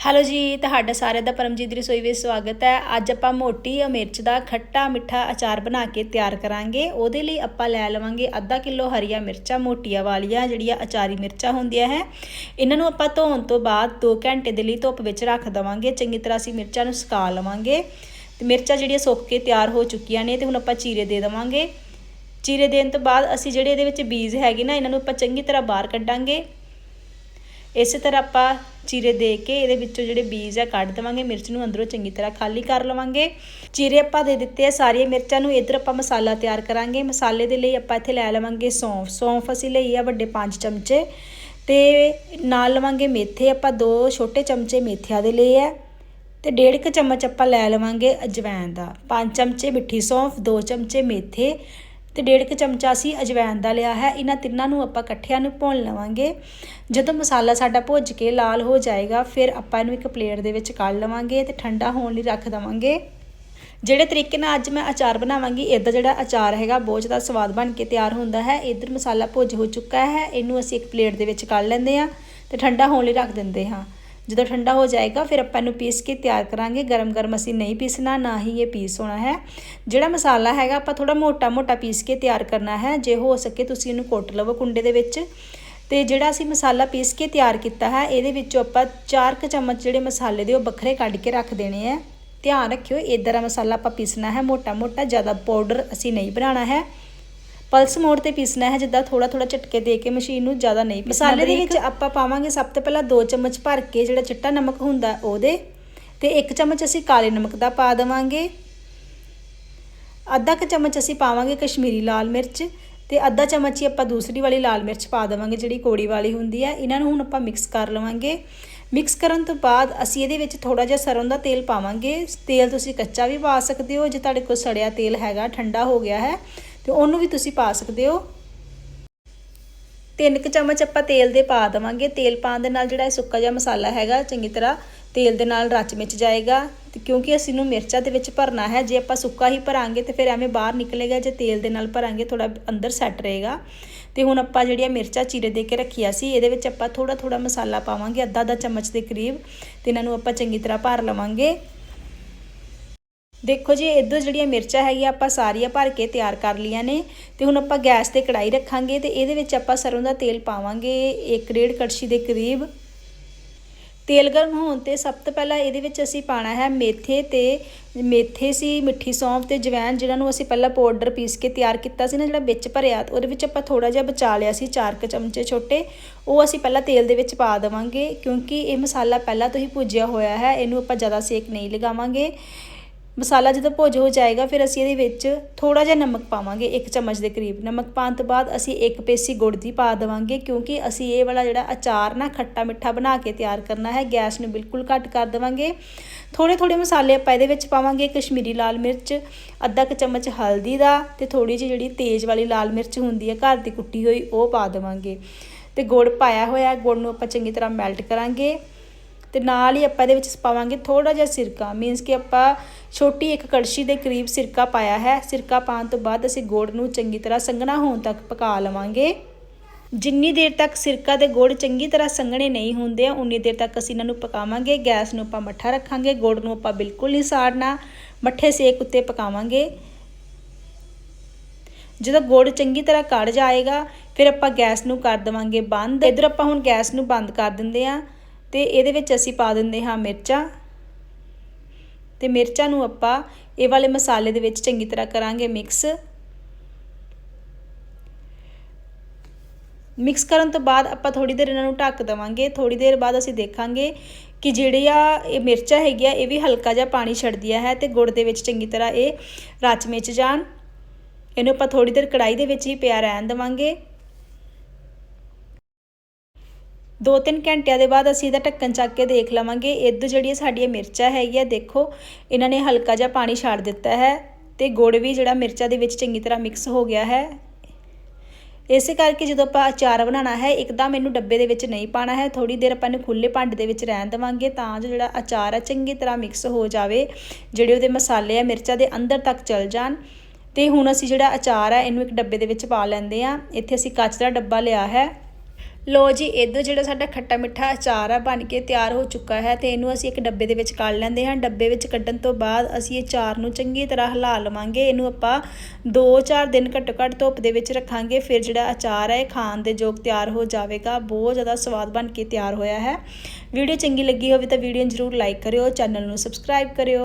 Hello ਜੀ, ਤੁਹਾਡਾ ਸਾਰਿਆਂ ਦਾ ਪਰਮਜੀਤ ਦੀ ਰਸੋਈ ਵਿੱਚ ਸਵਾਗਤ ਹੈ। ਅੱਜ ਆਪਾਂ ਮੋਟੀ ਮਿਰਚ ਦਾ ਖੱਟਾ ਮਿੱਠਾ ਅਚਾਰ ਬਣਾ ਕੇ ਤਿਆਰ ਕਰਾਂਗੇ। ਉਹਦੇ ਲਈ ਆਪਾਂ ਲੈ ਲਵਾਂਗੇ ਅੱਧਾ ਕਿਲੋ ਹਰੀਆਂ ਮਿਰਚਾਂ, ਮੋਟੀਆਂ ਵਾਲੀਆਂ ਜਿਹੜੀਆਂ ਅਚਾਰੀ ਮਿਰਚਾਂ ਹੁੰਦੀਆਂ ਹੈ। ਇਹਨਾਂ ਨੂੰ ਆਪਾਂ ਧੋਣ ਤੋਂ ਬਾਅਦ 2 ਘੰਟੇ ਦੇ ਲਈ ਧੁੱਪ ਵਿੱਚ ਰੱਖ ਦਵਾਂਗੇ। ਚੰਗੀ ਤਰ੍ਹਾਂ ਅਸੀਂ ਮਿਰਚਾਂ ਨੂੰ ਸੁਕਾ ਲਵਾਂਗੇ। ਤੇ ਮਿਰਚਾਂ ਜਿਹੜੀਆਂ ਸੁੱਕ ਕੇ ਤਿਆਰ ਹੋ ਚੁੱਕੀਆਂ ਨੇ ਤੇ ਹੁਣ ਆਪਾਂ ਚੀਰੇ ਦੇ ਦਵਾਂਗੇ। ਚੀਰੇ ਦੇਣ ਤੋਂ ਬਾਅਦ ਅਸੀਂ ਜਿਹੜੇ ਇਹਦੇ ਵਿੱਚ ਬੀਜ ਹੈਗੇ ਨਾ, ਇਹਨਾਂ ਨੂੰ ਆਪਾਂ ਚੰਗੀ ਤਰ੍ਹਾਂ ਬਾਹਰ ਕੱਢਾਂਗੇ। ਇਸੇ ਤਰ੍ਹਾਂ ਆਪਾਂ ਚੀਰੇ ਦੇ ਕੇ ਇਹਦੇ ਵਿੱਚੋਂ ਜਿਹੜੇ ਬੀਜ ਆ ਕੱਢ ਦੇਵਾਂਗੇ, ਮਿਰਚ ਨੂੰ ਅੰਦਰੋਂ ਚੰਗੀ ਤਰ੍ਹਾਂ ਖਾਲੀ ਕਰ ਲਵਾਂਗੇ। ਚੀਰੇ ਆਪਾਂ ਦੇ ਦਿੱਤੇ ਆ ਸਾਰੀਆਂ ਮਿਰਚਾਂ ਨੂੰ, ਇਧਰ ਆਪਾਂ ਮਸਾਲਾ ਤਿਆਰ ਕਰਾਂਗੇ। ਮਸਾਲੇ ਦੇ ਲਈ ਆਪਾਂ ਇੱਥੇ ਲੈ ਲਵਾਂਗੇ ਸੌਂਫ। ਸੌਂਫ ਅਸੀਂ ਲਈ ਆ ਵੱਡੇ 5 ਚਮਚੇ ਤੇ ਨਾਲ ਲਵਾਂਗੇ ਮੇਥੇ। ਆਪਾਂ ਦੋ ਛੋਟੇ ਚਮਚੇ ਮੇਥਿਆਂ ਦੇ ਲਈ ਆ ਤੇ ਡੇਢ ਕੁ ਚਮਚ ਆਪਾਂ ਲੈ ਲਵਾਂਗੇ ਅਜਵਾਇਣ ਦਾ। 5 ਚਮਚੇ ਮਿੱਠੀ ਸੌਂਫ 2 ਚਮਚੇ ਮੇਥੇ ਤੇ ਡੇਢ ਕੁ ਚਮਚਾ ਅਸੀਂ ਅਜਵਾਇਣ ਦਾ ਲਿਆ ਹੈ। ਇਹਨਾਂ ਤਿੰਨਾਂ ਨੂੰ ਆਪਾਂ ਇਕੱਠਿਆਂ ਨੂੰ ਭੁੰਨ ਲਵਾਂਗੇ। ਜਦੋਂ ਮਸਾਲਾ ਸਾਡਾ ਭੁੱਜ ਕੇ ਲਾਲ ਹੋ ਜਾਏਗਾ, ਫਿਰ ਆਪਾਂ ਇਹਨੂੰ ਇੱਕ ਪਲੇਟ ਦੇ ਵਿੱਚ ਕੱਢ ਲਵਾਂਗੇ ਤੇ ਠੰਡਾ ਹੋਣ ਲਈ ਰੱਖ ਦਵਾਂਗੇ। ਜਿਹੜੇ ਤਰੀਕੇ ਨਾਲ ਅੱਜ ਮੈਂ ਅਚਾਰ ਬਣਾਵਾਂਗੀ, ਇਹਦਾ ਜਿਹੜਾ ਅਚਾਰ ਹੈਗਾ, ਬਹੁਤ ਜ਼ਿਆਦਾ ਸਵਾਦ ਬਣ ਕੇ ਤਿਆਰ ਹੁੰਦਾ ਹੈ। ਇਧਰ ਮਸਾਲਾ ਭੁੱਜ ਹੋ ਚੁੱਕਾ ਹੈ, ਇਹਨੂੰ ਅਸੀਂ ਇੱਕ ਪਲੇਟ ਦੇ ਵਿੱਚ ਕੱਢ ਲੈਂਦੇ ਹਾਂ ਤੇ ਠੰਡਾ ਹੋਣ ਲਈ ਰੱਖ ਦਿੰਦੇ ਹਾਂ। ਜਦੋਂ ਠੰਡਾ ਹੋ ਜਾਏਗਾ, ਫਿਰ ਆਪਾਂ ਇਹਨੂੰ ਪੀਸ ਕੇ ਤਿਆਰ ਕਰਾਂਗੇ। ਗਰਮ ਗਰਮ ਅਸੀਂ ਨਹੀਂ ਪੀਸਣਾ, ਨਾ ਹੀ ਇਹ ਪੀਸ ਹੋਣਾ ਹੈ। ਜਿਹੜਾ ਮਸਾਲਾ ਹੈਗਾ, ਆਪਾਂ ਥੋੜਾ ਮੋਟਾ ਮੋਟਾ ਪੀਸ ਕੇ ਤਿਆਰ ਕਰਨਾ ਹੈ। ਜੇ ਹੋ ਸਕੇ ਤੁਸੀਂ ਇਹਨੂੰ ਕੁੱਟ ਲਵੋ ਕੁੰਡੇ ਦੇ ਵਿੱਚ। ਤੇ ਜਿਹੜਾ ਅਸੀਂ ਮਸਾਲਾ ਪੀਸ ਕੇ ਤਿਆਰ ਕੀਤਾ ਹੈ, ਇਹਦੇ ਵਿੱਚੋਂ ਆਪਾਂ 4 ਕੁ ਚਮਚ ਜਿਹੜੇ ਮਸਾਲੇ ਦੇ ਉਹ ਵੱਖਰੇ ਕੱਢ ਕੇ ਰੱਖ ਦੇਣੇ ਆ ਧਿਆਨ ਰੱਖਿਓ ਇਦਾਂ ਦਾ ਮਸਾਲਾ ਆਪਾਂ ਪੀਸਣਾ ਹੈ। ਮੋਟਾ ਮੋਟਾ ਜ਼ਿਆਦਾ ਪਾਊਡਰ ਅਸੀਂ ਨਹੀਂ ਬਣਾਉਣਾ ਹੈ। ਪਲਸ ਮੋਡ ਤੇ ਪੀਸਣਾ ਹੈ ਜਿੱਦਾਂ ਥੋੜਾ ਥੋੜਾ ਝਟਕੇ ਦੇ ਕੇ ਮਸ਼ੀਨ ਨੂੰ ਜ਼ਿਆਦਾ ਨਹੀਂ ਮਸਾਲੇ ਦੇ ਵਿੱਚ ਆਪਾਂ ਪਾਵਾਂਗੇ ਸਭ ਤੋਂ ਪਹਿਲਾਂ 2 ਚਮਚ ਭਰ ਕੇ ਜਿਹੜਾ ਚਿੱਟਾ ਨਮਕ ਹੁੰਦਾ ਉਹਦੇ ਤੇ 1 ਚਮਚ ਅਸੀਂ ਕਾਲੇ ਨਮਕ ਦਾ ਪਾ ਦੇਵਾਂਗੇ। ਅੱਧਾ ਕ ਚਮਚ ਅਸੀਂ ਪਾਵਾਂਗੇ ਕਸ਼ਮੀਰੀ ਲਾਲ ਮਿਰਚ ਤੇ ਅੱਧਾ ਚਮਚ ਹੀ ਆਪਾਂ ਦੂਸਰੀ ਵਾਲੀ ਲਾਲ ਮਿਰਚ ਪਾ ਦੇਵਾਂਗੇ ਜਿਹੜੀ ਕੋੜੀ ਵਾਲੀ ਹੁੰਦੀ ਹੈ। ਇਹਨਾਂ ਨੂੰ ਹੁਣ ਆਪਾਂ ਮਿਕਸ ਕਰ ਲਵਾਂਗੇ। ਮਿਕਸ ਕਰਨ ਤੋਂ ਬਾਅਦ ਅਸੀਂ ਇਹਦੇ ਵਿੱਚ ਥੋੜਾ ਜਿਹਾ ਸਰੋਂ ਦਾ ਤੇਲ ਪਾਵਾਂਗੇ। ਤੇਲ ਤੁਸੀਂ ਕੱਚਾ ਵੀ ਪਾ ਸਕਦੇ ਹੋ ਜੇ ਤੁਹਾਡੇ ਕੋਲ ਸੜਿਆ ਤੇਲ ਹੈਗਾ ਠੰਡਾ ਹੋ ਗਿਆ ਹੈ ਤੇ ਉਹਨੂੰ ਵੀ ਤੁਸੀਂ ਪਾ ਸਕਦੇ ਹੋ। ਤਿੰਨ ਕੁ ਚਮਚ ਆਪਾਂ ਤੇਲ ਦੇ ਪਾ ਦੇਵਾਂਗੇ। ਤੇਲ ਪਾਉਣ ਦੇ ਨਾਲ ਜਿਹੜਾ ਇਹ ਸੁੱਕਾ ਜਿਹਾ ਮਸਾਲਾ ਹੈਗਾ, ਚੰਗੀ ਤਰ੍ਹਾਂ ਤੇਲ ਦੇ ਨਾਲ ਰਚ ਮਿਚ ਜਾਏਗਾ। ਤੇ ਕਿਉਂਕਿ ਅਸੀਂ ਨੂੰ ਮਿਰਚਾਂ ਦੇ ਵਿੱਚ ਭਰਨਾ ਹੈ, ਜੇ ਆਪਾਂ ਸੁੱਕਾ ਹੀ ਭਰਾਂਗੇ ਤੇ ਫਿਰ ਐਵੇਂ ਬਾਹਰ ਨਿਕਲੇਗਾ, ਜੇ ਤੇਲ ਦੇ ਨਾਲ ਭਰਾਂਗੇ ਥੋੜਾ ਅੰਦਰ ਸੈੱਟ ਰਹੇਗਾ। ਤੇ ਹੁਣ ਆਪਾਂ ਜਿਹੜੀਆਂ ਮਿਰਚਾਂ ਚੀਰੇ ਦੇ ਕੇ ਰੱਖੀਆਂ ਸੀ, ਇਹਦੇ ਵਿੱਚ ਆਪਾਂ ਥੋੜਾ ਥੋੜਾ ਮਸਾਲਾ ਪਾਵਾਂਗੇ ਅੱਧਾ ਅੱਧਾ ਚਮਚ ਦੇ ਕਰੀਬ। ਤੇ ਇਹਨਾਂ ਨੂੰ ਆਪਾਂ ਚੰਗੀ ਤਰ੍ਹਾਂ ਭਰ ਲਵਾਂਗੇ। ਦੇਖੋ ਜੀ, ਇੱਧਰ ਜਿਹੜੀਆਂ ਮਿਰਚਾਂ ਹੈਗੀਆਂ ਆਪਾਂ ਸਾਰੀਆਂ ਭਰ ਕੇ ਤਿਆਰ ਕਰ ਲੀਆਂ ਨੇ ਤੇ ਹੁਣ ਆਪਾਂ ਗੈਸ ਤੇ ਕੜਾਈ ਰੱਖਾਂਗੇ ਤੇ ਇਹਦੇ ਵਿੱਚ ਆਪਾਂ ਸਰੋਂ ਦਾ ਤੇਲ ਪਾਵਾਂਗੇ 1.5 ਕੜਛੀ ਦੇ ਕਰੀਬ। ਤੇਲ ਗਰਮ ਹੋਣ ਤੇ ਸਭ ਤੋਂ ਪਹਿਲਾਂ ਇਹਦੇ ਵਿੱਚ ਅਸੀਂ ਪਾਣਾ ਹੈ ਮੇਥੇ ਤੇ ਮੇਥੇ ਸੀ, ਮਿੱਠੀ ਸੌਂਫ ਤੇ ਜਵੈਣ, ਜਿਹਨਾਂ ਨੂੰ ਅਸੀਂ ਪਹਿਲਾਂ ਪਾਊਡਰ ਪੀਸ ਕੇ ਤਿਆਰ ਕੀਤਾ ਸੀ ਨਾ, ਜਿਹੜਾ ਵਿੱਚ ਭਰਿਆ, ਉਹਦੇ ਵਿੱਚ ਆਪਾਂ ਥੋੜਾ ਜਿਹਾ ਬਚਾ ਲਿਆ ਸੀ 4 ਚਮਚੇ ਛੋਟੇ। ਉਹ ਅਸੀਂ ਪਹਿਲਾਂ ਤੇਲ ਦੇ ਵਿੱਚ ਪਾ ਦੇਵਾਂਗੇ ਕਿਉਂਕਿ ਇਹ ਮਸਾਲਾ ਪਹਿਲਾਂ ਤੋਂ ਹੀ ਭੁੱਜਿਆ ਹੋਇਆ ਹੈ, ਇਹਨੂੰ ਆਪਾਂ ਜ਼ਿਆਦਾ ਸੇਕ ਨਹੀਂ ਲਗਾਵਾਂਗੇ। ਮਸਾਲਾ ਜਦੋਂ ਭੁੱਜ ਹੋ ਜਾਏਗਾ, ਫਿਰ ਅਸੀਂ ਇਹਦੇ ਵਿੱਚ ਥੋੜਾ ਜਿਹਾ ਨਮਕ ਪਾਵਾਂਗੇ, ਇੱਕ ਚਮਚ ਦੇ ਕਰੀਬ। ਨਮਕ ਪਾਉਣ ਤੋਂ ਬਾਅਦ ਅਸੀਂ ਇੱਕ ਪੇਸੀ ਗੁੜ ਦੀ ਪਾ ਦੇਵਾਂਗੇ, ਕਿਉਂਕਿ ਅਸੀਂ ਇਹ ਵਾਲਾ ਜਿਹੜਾ ਅਚਾਰ ਨਾ, ਖੱਟਾ ਮਿੱਠਾ ਬਣਾ ਕੇ ਤਿਆਰ ਕਰਨਾ ਹੈ, ਗੈਸ ਨੂੰ ਬਿਲਕੁਲ ਘੱਟ ਕਰ ਦੇਵਾਂਗੇ। ਥੋੜੇ ਥੋੜੇ ਮਸਾਲੇ ਆਪਾਂ ਇਹਦੇ ਵਿੱਚ ਪਾਵਾਂਗੇ, ਕਸ਼ਮੀਰੀ ਲਾਲ ਮਿਰਚ, ਅੱਧਾ ਕੁ ਚਮਚ ਹਲਦੀ ਦਾ ਤੇ ਥੋੜੀ ਜਿਹੀ ਜਿਹੜੀ ਤੇਜ਼ ਵਾਲੀ ਲਾਲ ਮਿਰਚ ਹੁੰਦੀ ਹੈ, ਘਰ ਦੀ ਕੁੱਟੀ ਹੋਈ, ਉਹ ਪਾ ਦੇਵਾਂਗੇ। ਤੇ ਗੁੜ ਪਾਇਆ ਹੋਇਆ, ਗੁੜ ਨੂੰ ਆਪਾਂ ਚੰਗੀ ਤਰ੍ਹਾਂ ਮੈਲਟ ਕਰਾਂਗੇ। ਤੇ ਨਾਲ ਹੀ ਆਪਾਂ ਇਹਦੇ ਵਿੱਚ ਪਾਵਾਂਗੇ ਥੋੜਾ ਜਿਹਾ ਸਿਰਕਾ। ਮੀਨਸ ਕਿ ਆਪਾਂ ਛੋਟੀ ਇੱਕ ਕੜਛੀ ਦੇ ਕਰੀਬ ਸਿਰਕਾ ਪਾਇਆ ਹੈ। ਸਿਰਕਾ ਪਾਉਣ ਤੋਂ ਬਾਅਦ ਅਸੀਂ ਗੁੜ ਨੂੰ ਚੰਗੀ ਤਰ੍ਹਾਂ ਸੰਘਣਾ ਹੋਣ ਤੱਕ ਪਕਾ ਲਵਾਂਗੇ। ਜਿੰਨੀ ਦੇਰ ਤੱਕ ਸਿਰਕਾ ਤੇ ਗੁੜ ਚੰਗੀ ਤਰ੍ਹਾਂ ਸੰਘਣੇ ਨਹੀਂ ਹੁੰਦੇ ਆ ਉਨੀ ਦੇਰ ਤੱਕ ਅਸੀਂ ਇਹਨਾਂ ਨੂੰ ਪਕਾਵਾਂਗੇ। ਗੈਸ ਨੂੰ ਆਪਾਂ ਮੱਠਾ ਰੱਖਾਂਗੇ। ਗੁੜ ਨੂੰ ਆਪਾਂ ਬਿਲਕੁਲ ਨਹੀਂ ਸਾੜਨਾ। ਮੱਠੇ ਸੇਕ ਉੱਤੇ ਪਕਾਵਾਂਗੇ। ਜਦੋਂ ਗੁੜ ਚੰਗੀ ਤਰ੍ਹਾਂ ਕੜ ਜਾਏਗਾ, ਫਿਰ ਆਪਾਂ ਗੈਸ ਨੂੰ ਕਰ ਦੇਵਾਂਗੇ ਬੰਦ। ਇਧਰ ਆਪਾਂ ਹੁਣ ਗੈਸ ਨੂੰ ਬੰਦ ਕਰ ਦਿੰਦੇ ਆ ਤੇ ਇਹਦੇ ਵਿੱਚ ਅਸੀਂ ਪਾ ਦਿੰਦੇ ਹਾਂ ਮਿਰਚਾਂ। ਤੇ ਮਿਰਚਾਂ ਨੂੰ ਆਪਾਂ ਇਹ ਵਾਲੇ ਮਸਾਲੇ ਦੇ ਵਿੱਚ ਚੰਗੀ ਤਰ੍ਹਾਂ ਕਰਾਂਗੇ ਮਿਕਸ ਮਿਕਸ ਕਰਨ ਤੋਂ ਬਾਅਦ ਆਪਾਂ ਥੋੜੀ ਦੇਰ ਇਹਨਾਂ ਨੂੰ ਢੱਕ ਦਵਾਂਗੇ। ਥੋੜੀ ਦੇਰ ਬਾਅਦ ਅਸੀਂ ਦੇਖਾਂਗੇ ਕਿ ਜਿਹੜੇ ਆ ਇਹ ਮਿਰਚਾਂ ਹੈਗੀਆਂ, ਇਹ ਵੀ ਹਲਕਾ ਜਿਹਾ ਪਾਣੀ ਛੱਡਦੀਆਂ ਹੈ ਤੇ ਗੁੜ ਦੇ ਵਿੱਚ ਚੰਗੀ ਤਰ੍ਹਾਂ ਇਹ ਰਚ ਮਿਚ ਜਾਣ। ਇਹਨੂੰ ਆਪਾਂ ਥੋੜੀ ਦੇਰ ਕੜਾਈ ਦੇ ਵਿੱਚ ਹੀ ਪਿਆ ਰਹਿਣ ਦਵਾਂਗੇ। ਦੋ ਤਿੰਨ ਘੰਟਿਆਂ ਦੇ ਬਾਅਦ ਅਸੀਂ ਇਹਦਾ ਢੱਕਣ ਚੱਕ ਕੇ ਦੇਖ ਲਵਾਂਗੇ। ਇੱਧਰ ਜਿਹੜੀਆਂ ਸਾਡੀਆਂ ਮਿਰਚਾਂ ਹੈਗੀ ਆ ਦੇਖੋ, ਇਹਨਾਂ ਨੇ ਹਲਕਾ ਜਿਹਾ ਪਾਣੀ ਛੱਡ ਦਿੱਤਾ ਹੈ ਤੇ ਗੁੜ ਵੀ ਜਿਹੜਾ ਮਿਰਚਾਂ ਦੇ ਵਿੱਚ ਚੰਗੀ ਤਰ੍ਹਾਂ ਮਿਕਸ ਹੋ ਗਿਆ ਹੈ। ਇਸੇ ਕਰਕੇ ਜਦੋਂ ਆਪਾਂ ਅਚਾਰ ਬਣਾਉਣਾ ਹੈ, ਇੱਕਦਮ ਇਹਨੂੰ ਡੱਬੇ ਦੇ ਵਿੱਚ ਨਹੀਂ ਪਾਣਾ ਹੈ। ਥੋੜੀ ਦੇਰ ਆਪਾਂ ਇਹਨੂੰ ਖੁੱਲੇ ਭਾਂਡੇ ਦੇ ਵਿੱਚ ਰਹਿਣ ਦੇਵਾਂਗੇ ਤਾਂ ਜੋ ਜਿਹੜਾ ਅਚਾਰ ਆ ਚੰਗੀ ਤਰ੍ਹਾਂ ਮਿਕਸ ਹੋ ਜਾਵੇ, ਜਿਹੜੇ ਉਹਦੇ ਮਸਾਲੇ ਆ ਮਿਰਚਾਂ ਦੇ ਅੰਦਰ ਤੱਕ ਚਲ ਜਾਣ। ਤੇ ਹੁਣ ਅਸੀਂ ਜਿਹੜਾ ਅਚਾਰ ਆ, ਇਹਨੂੰ ਇੱਕ ਡੱਬੇ ਦੇ ਵਿੱਚ ਪਾ ਲੈਂਦੇ ਆ ਇੱਥੇ ਅਸੀਂ ਕੱਚ ਦਾ ਡੱਬਾ ਲਿਆ ਹੈ। ਲੋ ਜੀ, ਇਧਰ ਜਿਹੜਾ ਸਾਡਾ ਖੱਟਾ ਮਿੱਠਾ ਅਚਾਰ ਆ, ਬਣ ਕੇ ਤਿਆਰ ਹੋ ਚੁੱਕਾ ਹੈ ਤੇ ਇਹਨੂੰ ਅਸੀਂ ਇੱਕ ਡੱਬੇ ਦੇ ਵਿੱਚ ਕੱਢ ਲੈਂਦੇ ਹਾਂ। ਡੱਬੇ ਵਿੱਚ ਕੱਢਣ ਤੋਂ ਬਾਅਦ ਅਸੀਂ ਇਹ ਅਚਾਰ ਨੂੰ ਚੰਗੀ ਤਰ੍ਹਾਂ ਹਿਲਾ ਲਵਾਂਗੇ। ਇਹਨੂੰ ਆਪਾਂ 2-4 ਦਿਨ ਘੱਟੋ ਘੱਟ ਧੁੱਪ ਦੇ ਵਿੱਚ ਰੱਖਾਂਗੇ, ਫਿਰ ਜਿਹੜਾ ਅਚਾਰ ਹੈ ਇਹ ਖਾਣ ਦੇ ਯੋਗ ਤਿਆਰ ਹੋ ਜਾਵੇਗਾ। ਬਹੁਤ ਜ਼ਿਆਦਾ ਸਵਾਦ ਬਣ ਕੇ ਤਿਆਰ ਹੋਇਆ ਹੈ। ਵੀਡੀਓ ਚੰਗੀ ਲੱਗੀ ਹੋਵੇ ਤਾਂ ਵੀਡੀਓ ਨੂੰ ਜ਼ਰੂਰ ਲਾਈਕ ਕਰਿਓ, ਚੈਨਲ ਨੂੰ ਸਬਸਕ੍ਰਾਈਬ ਕਰਿਓ।